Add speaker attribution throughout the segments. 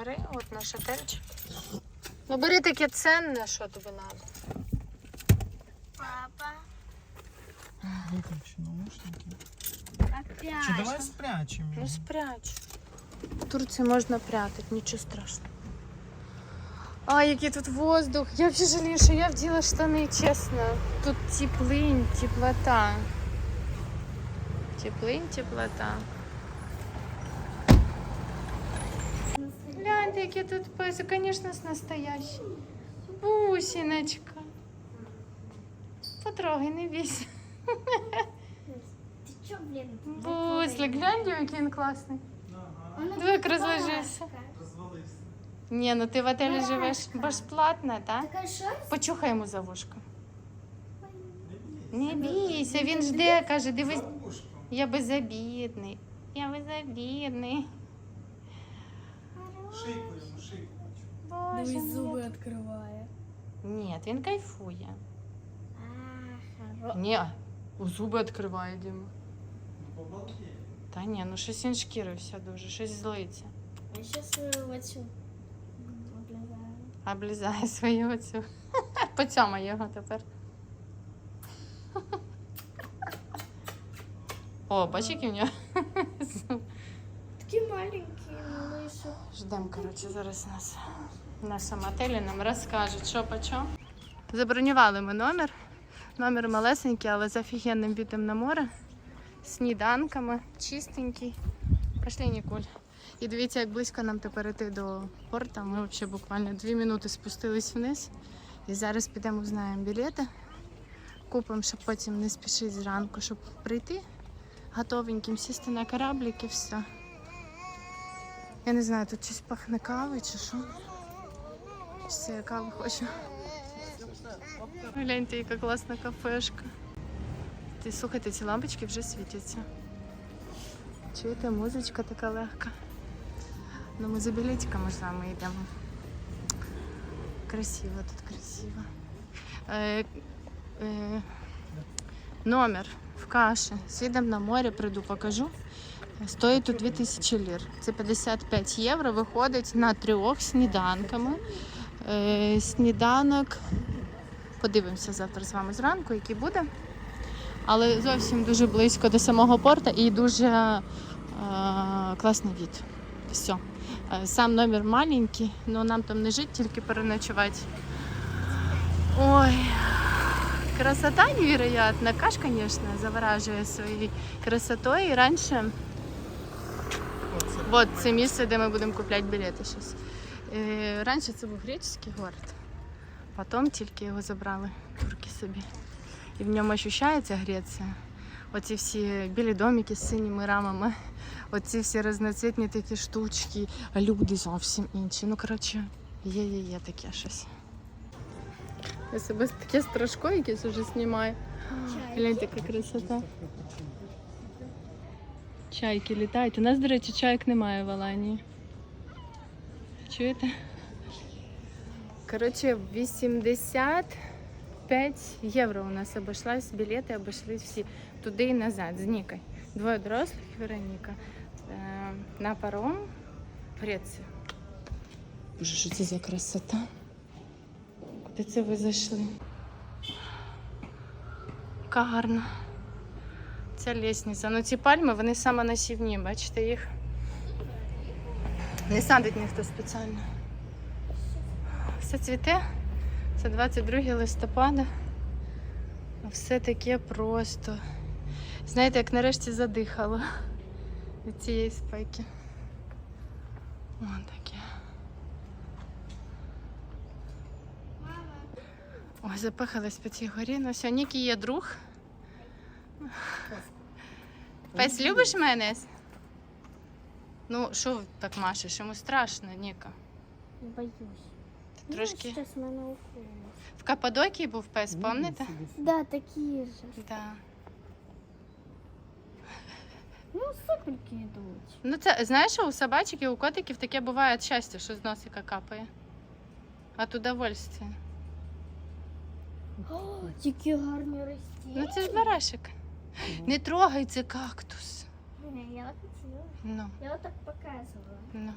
Speaker 1: бери, от наш отельчик. Ну бери таке ценне, що тобі треба.
Speaker 2: Папа,
Speaker 3: Выключи наушники.
Speaker 2: опять.
Speaker 3: Че, давай спрячем
Speaker 1: Ну
Speaker 3: его.
Speaker 1: спрячь. В Турції можна прятати, нічого страшного. А, який тут воздух. Я взагалі жалію, що я вділа штани, чесно. Тут теплинь, теплота. Теплинь, теплота. Гляньте, який тут песик, звісно, настоящий. Бусиночка. Потрогай, не бійся.
Speaker 2: Ты чё, блин?
Speaker 1: Бусля, глянь, який він класний.
Speaker 3: Ага,
Speaker 2: барашка.
Speaker 3: развалился.
Speaker 1: Ні, ну ти в отелі живеш безплатно, так?
Speaker 2: Такая шерсть?
Speaker 1: Почухай йому за вушко.
Speaker 3: Не
Speaker 1: бійся, він жде, каже, дивись, я безобідний. Я безобідний.
Speaker 3: Шейку ему, шейку.
Speaker 1: Боже мій.
Speaker 2: открывая.
Speaker 1: Ні, він кайфує. Ні, у зуби відкриває Діма.
Speaker 3: Ну, побалдей.
Speaker 1: Та ні, ну щось він шкірився дуже, щось злиться.
Speaker 2: Я сейчас вот сюда облизаю.
Speaker 1: Облізає свою оцю. Поцьомай його тепер. О, бач, який в нього. Ждемо, коротше, зараз нас нашому отелі нам розкажуть, що по чому. Забронювали ми номер. Номер малесенький, але з офігенним відом на море. Сніданками, чистенький. Пошли, Нікуль. І дивіться, як близько нам тепер йти до порту. Ми взагалі буквально дві минути спустились вниз. І зараз підемо, узнаємо білети. Купимо, щоб потім не спішити зранку, щоб прийти готовеньким, сісти на кораблик і все. Я не знаю, тут щось пахне кавою чи що. Все, я каву хочу. Гляньте, яка класна кафешка. Ти слухайте, ці лампочки вже світяться. Чуєте, музичка така легка. Ну, ми за білетиками з вами йдемо. Красиво тут красиво. Е, е, номер в каші. З видом на море прийду, покажу. Стоїть тут 2000 лір. Це 55 євро. Виходить на трьох сніданками. Е, сніданок. Подивимося завтра з вами зранку, який буде. Але зовсім дуже близько до самого порту і дуже е, класний від. Все. Сам номер маленький, але нам там не жити, тільки переночувати. Ой, красота невероятна. Каш, конечно, заворажує своєю красотою. І раніше
Speaker 3: Вот це.
Speaker 1: Місце, де ми будемо купляти білети зараз. Е, раніше це був греческий город. Потім тільки його забрали турки собі. І в ньому ощущається Греція. Оці всі білі домики з синіми рамами, оці всі різноцвітні такі штучки, люди зовсім інші. Ну, коротше, є, є, є таке щось. Я себе таке страшко якесь уже знімаю. Гляньте, яка красота. Чайки літають. У нас, до речі, чайок немає в Аланії. Чуєте? Коротше, 85 євро у нас обійшлась, білети обійшлись всі туди і назад з Нікою. Двоє дорослих Вероніка. Е, на паром в Грецію. Боже, що це за красота? Куди це ви зайшли? Яка гарна. Ця лісниця. Ну ці пальми, вони саме насівні, бачите їх. Не садить ніхто спеціально. Все цвіте. Це 22 листопада. Все таке просто. Знаєте, як нарешті задихало від цієї спеки. О, таке. Ой, запихалась по цій горі. Ну Нікі є друг. Пес, любиш майонез? Ну, що так машеш? Йому страшно, Ніка.
Speaker 2: Боюсь.
Speaker 1: Ти трошки.
Speaker 2: Ну, уколе.
Speaker 1: В Каппадокії був пес, пам'ятаєте?
Speaker 2: Да, такие же.
Speaker 1: Да.
Speaker 2: Ну, сопельки идут.
Speaker 1: Ну, це знаєш, у собачок і у котиків таке буває щастя, що з носика капає. От удовольствия.
Speaker 2: О, які гарні рості.
Speaker 1: Ну це ж барашек. Не трогай це кактус.
Speaker 2: Я хотіла.
Speaker 1: Ну,
Speaker 2: Я вот так показывала.
Speaker 1: ну.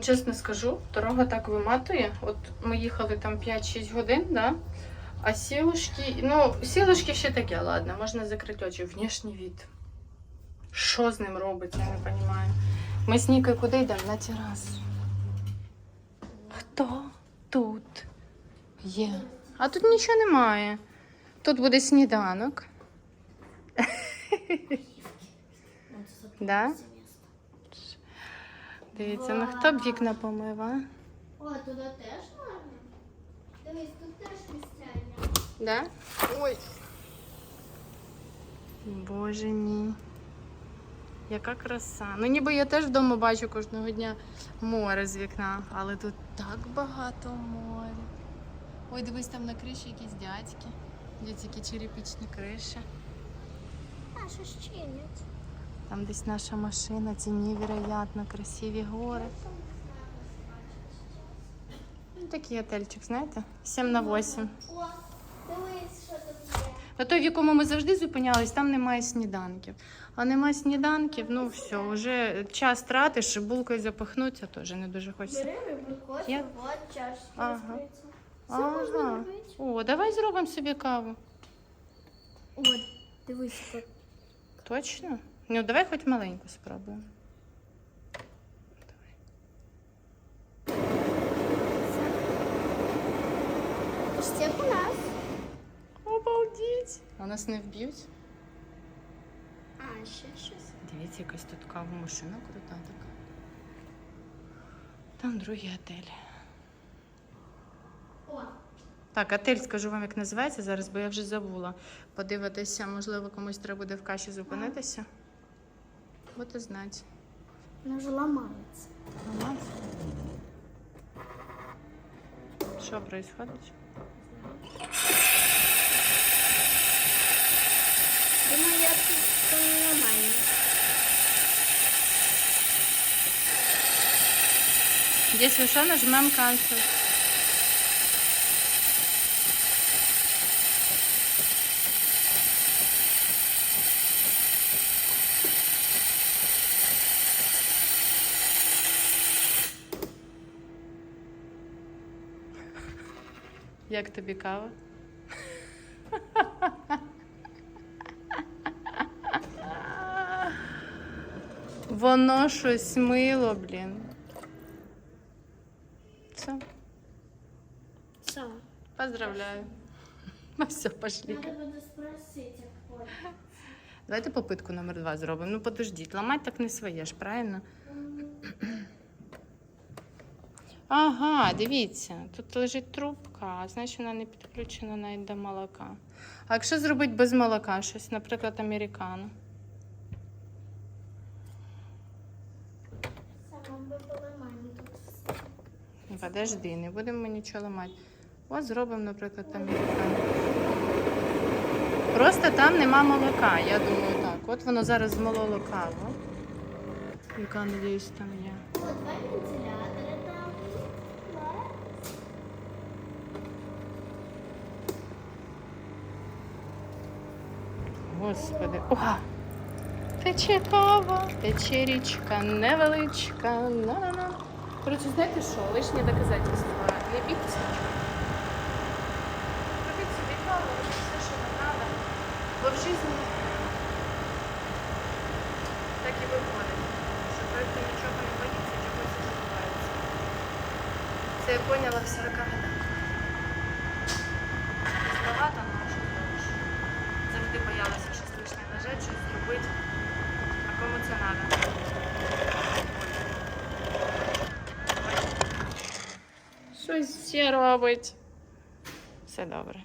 Speaker 1: Чесно скажу, дорога так виматує. От ми їхали там 5-6 годин, да? а сілушки, ну, сілушки ще таке, ладно, можна закрити очі. Внешній від. Що з ним робиться, я не розумію. Ми з Нікою куди йдемо? На терасу. Хто тут є? А тут нічого немає. Тут буде сніданок. Да? Дивіться, ну хто б вікна помив, а?
Speaker 2: О, туди теж можна? Дивись, тут теж місця.
Speaker 1: Да? Ой. Боже мій. Яка краса. Ну ніби я теж вдома бачу кожного дня море з вікна, але тут так багато моря. Ой, дивись, там на криші якісь дядьки. Дядьки які черепічні криші.
Speaker 2: А, що ж чинять?
Speaker 1: Там десь наша машина, ці невероятно красиві гори. Ну, такий отельчик, знаєте? 7 на 8.
Speaker 2: О, дивись, що тут є.
Speaker 1: На той, в якому ми завжди зупинялись, там немає сніданків. А немає сніданків, ну все, вже час тратиш, булкою запихнутися теж не дуже хочеться.
Speaker 2: Бери
Speaker 1: Я-
Speaker 2: вот чашечка
Speaker 1: Ага.
Speaker 2: розкриється. Все
Speaker 1: Ага.
Speaker 2: можна робити.
Speaker 1: О, давай зробимо собі каву.
Speaker 2: От, дивись, як
Speaker 1: Точно? Ну, давай хоч маленьку спробуємо.
Speaker 2: Почти у нас.
Speaker 1: Обалдіть! А нас не вб'ють?
Speaker 2: А, ще щось.
Speaker 1: Дивіться, якась тут кава машина крута така. Там другий готель. Так, отель скажу вам, як називається зараз, бо я вже забула. Подивитися, можливо, комусь треба буде в каші зупинитися. Будете знати.
Speaker 2: воно вже ламається.
Speaker 1: Ага. Що происходить?
Speaker 2: Думаю, я тут то нормально.
Speaker 1: Если что, нажмем cancel. Як тобі кава? Воно щось мило, блін. Все,
Speaker 2: Все.
Speaker 1: поздравляю. Ну все, пошли.
Speaker 2: Надо буде спросити, як ходить.
Speaker 1: Давайте попитку номер два зробимо. Ну подождіть, ламати так не своє ж, правильно? Ага, дивіться, тут лежить трубка, а значить вона не підключена навіть до молока. А якщо зробити без молока щось, наприклад, американо? Подожди, не будемо ми нічого ламати. От зробимо, наприклад, американо. Просто там нема молока, я думаю, так. От воно зараз змололо каву. Яка, надіюсь, там є.
Speaker 2: О, два вентилятори
Speaker 1: Господи. О! Тече кава, тече річка невеличка. На-на-на. Коротше, знаєте що? Лишнє доказательство. Не бігться. Робіть собі каву, робіть все, що вам треба. Бо в житті так і виходить. Що коли нічого не боїться, чогось відбувається. Це я поняла в 40 годах. Багато, але що. Завжди боялася Речі щось зробити, а кому це треба. Щось ще робить. Все добре.